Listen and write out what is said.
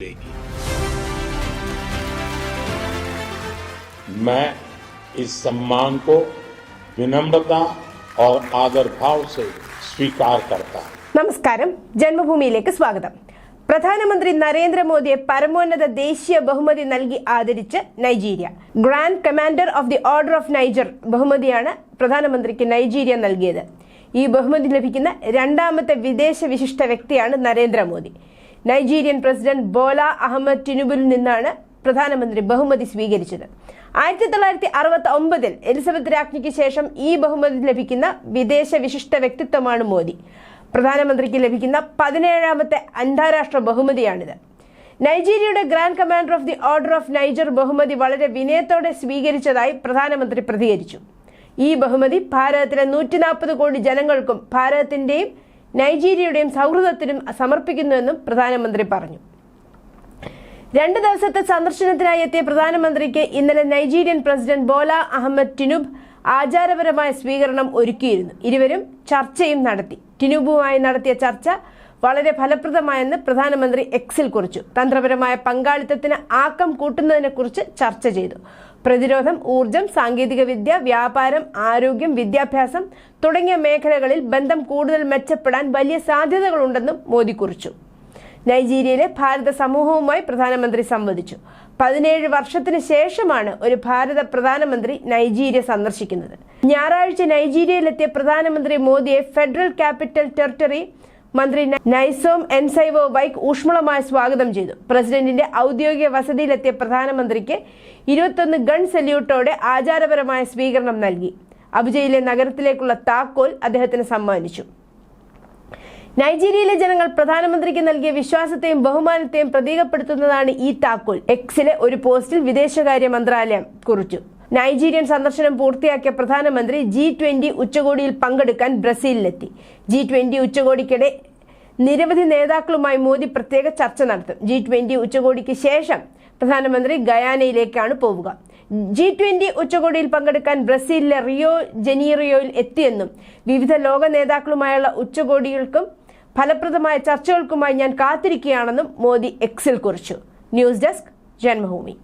देगी मैं इस सम्मान को विनम्रता और आदर भाव से स्वीकार करता हूं നമസ്കാരം ജന്മഭൂമിയിലേക്ക് സ്വാഗതം പ്രധാനമന്ത്രി നരേന്ദ്രമോദിയെ പരമോന്നത ദേശീയ ബഹുമതി നൽകി ആദരിച്ച് Nigeria grand commander of the order of Niger ബഹുമതിയാണ് പ്രധാനമന്ത്രിക്ക് നൈജീരിയ നൽകിയത് ഈ ബഹുമതി ലഭിക്കുന്ന രണ്ടാമത്തെ വിദേശ വിശിഷ്ട വ്യക്തിയാണ് Narendra Modi Nigerian president Bola Ahmed ടിനുബിൽ നിന്നാണ് പ്രധാനമന്ത്രി ബഹുമതി സ്വീകരിച്ചത്. ആയിരത്തി തൊള്ളായിരത്തി അറുപത്തി ഒമ്പതിൽ എലിസബത്ത് രാജ്ഞിക്ക് ശേഷം ഈ ബഹുമതി ലഭിക്കുന്ന വിദേശ വിശിഷ്ട വ്യക്തിത്വമാണ് മോദി. പ്രധാനമന്ത്രിക്ക് ലഭിക്കുന്ന പതിനേഴാമത്തെ അന്താരാഷ്ട്ര ബഹുമതിയാണിത്. നൈജീരിയയുടെ grand commander of the order of Niger ബഹുമതി വളരെ വിനയത്തോടെ സ്വീകരിച്ചതായി പ്രധാനമന്ത്രി പ്രതികരിച്ചു. ഈ ബഹുമതി ഭാരതത്തിലെ നൂറ്റി നാൽപ്പത് കോടി ജനങ്ങൾക്കും ഭാരതത്തിന്റെയും നൈജീരിയയുടെയും സൗഹൃദത്തിനും സമർപ്പിക്കുന്നുവെന്നും പ്രധാനമന്ത്രി പറഞ്ഞു. രണ്ട് ദിവസത്തെ സന്ദർശനത്തിനായി എത്തിയ പ്രധാനമന്ത്രിക്ക് ഇന്നലെ Nigerian president Bola Ahmed Tinubu ആചാരപരമായ സ്വീകരണം ഒരുക്കിയിരുന്നു. ഇരുവരും ചർച്ചയും നടത്തി. ടിനുബുമായി നടത്തിയ ചർച്ച വളരെ ഫലപ്രദമായെന്ന് പ്രധാനമന്ത്രി എക്സിൽ കുറിച്ചു. തന്ത്രപരമായ പങ്കാളിത്തത്തിന് ആക്കം കൂട്ടുന്നതിനെക്കുറിച്ച് ചർച്ച ചെയ്തു. പ്രതിരോധം ഊർജം സാങ്കേതികവിദ്യ വ്യാപാരം ആരോഗ്യം വിദ്യാഭ്യാസം തുടങ്ങിയ മേഖലകളിൽ ബന്ധം കൂടുതൽ മെച്ചപ്പെടാൻ വലിയ സാധ്യതകളുണ്ടെന്നും മോദി കുറിച്ചു. നൈജീരിയയിലെ ഭാരത സമൂഹവുമായി പ്രധാനമന്ത്രി സംവദിച്ചു. പതിനേഴ് വർഷത്തിന് ശേഷമാണ് ഒരു ഭാരത പ്രധാനമന്ത്രി നൈജീരിയ സന്ദർശിക്കുന്നത്. ഞായറാഴ്ച നൈജീരിയയിലെത്തിയ പ്രധാനമന്ത്രി മോദിയെ ഫെഡറൽ ക്യാപിറ്റൽ ടെറിട്ടറി മന്ത്രി നൈസോം എൻസൈവോ വൈക്ക് ഊഷ്മളമായ സ്വാഗതം ചെയ്തു. പ്രസിഡന്റിന്റെ ഔദ്യോഗിക വസതിയിലെത്തിയ പ്രധാനമന്ത്രിക്ക് ഇരുപത്തൊന്ന് ഗൺ സല്യൂട്ടോടെ ആചാരപരമായ സ്വീകരണം നൽകി. അബുജയിലെ നഗരത്തിലേക്കുള്ള താക്കോൽ അദ്ദേഹത്തിന് സമ്മാനിച്ചു. നൈജീരിയയിലെ ജനങ്ങൾ പ്രധാനമന്ത്രിക്ക് നൽകിയ വിശ്വാസത്തെയും ബഹുമാനത്തെയും പ്രതീകപ്പെടുത്തുന്നതാണ് ഈ താക്കോൽ. എക്സിലെ ഒരു പോസ്റ്റിൽ വിദേശകാര്യ മന്ത്രാലയം കുറിച്ചു. നൈജീരിയൻ സന്ദർശനം പൂർത്തിയാക്കിയ പ്രധാനമന്ത്രി ജി ട്വന്റി ഉച്ചകോടിയിൽ പങ്കെടുക്കാൻ ബ്രസീലിലെത്തി. ജി ട്വന്റി ഉച്ചകോടിക്കിടെ നിരവധി നേതാക്കളുമായി മോദി പ്രത്യേക ചർച്ച നടത്തും. ജി ട്വന്റി ഉച്ചകോടിക്ക് ശേഷം പ്രധാനമന്ത്രി ഗയാനയിലേക്കാണ് പോവുക. ജി ട്വന്റി ഉച്ചകോടിയിൽ പങ്കെടുക്കാൻ ബ്രസീലിലെ റിയോ ജനീറിയോയിൽ എത്തിയെന്നും വിവിധ ലോക നേതാക്കളുമായുള്ള ഉച്ചകോടികൾക്കും ഫലപ്രദമായ ചർച്ചകൾക്കുമായി ഞാൻ കാത്തിരിക്കുകയാണെന്നും മോദി എക്സിൽ കുറിച്ചു. News desk Janmabhumi.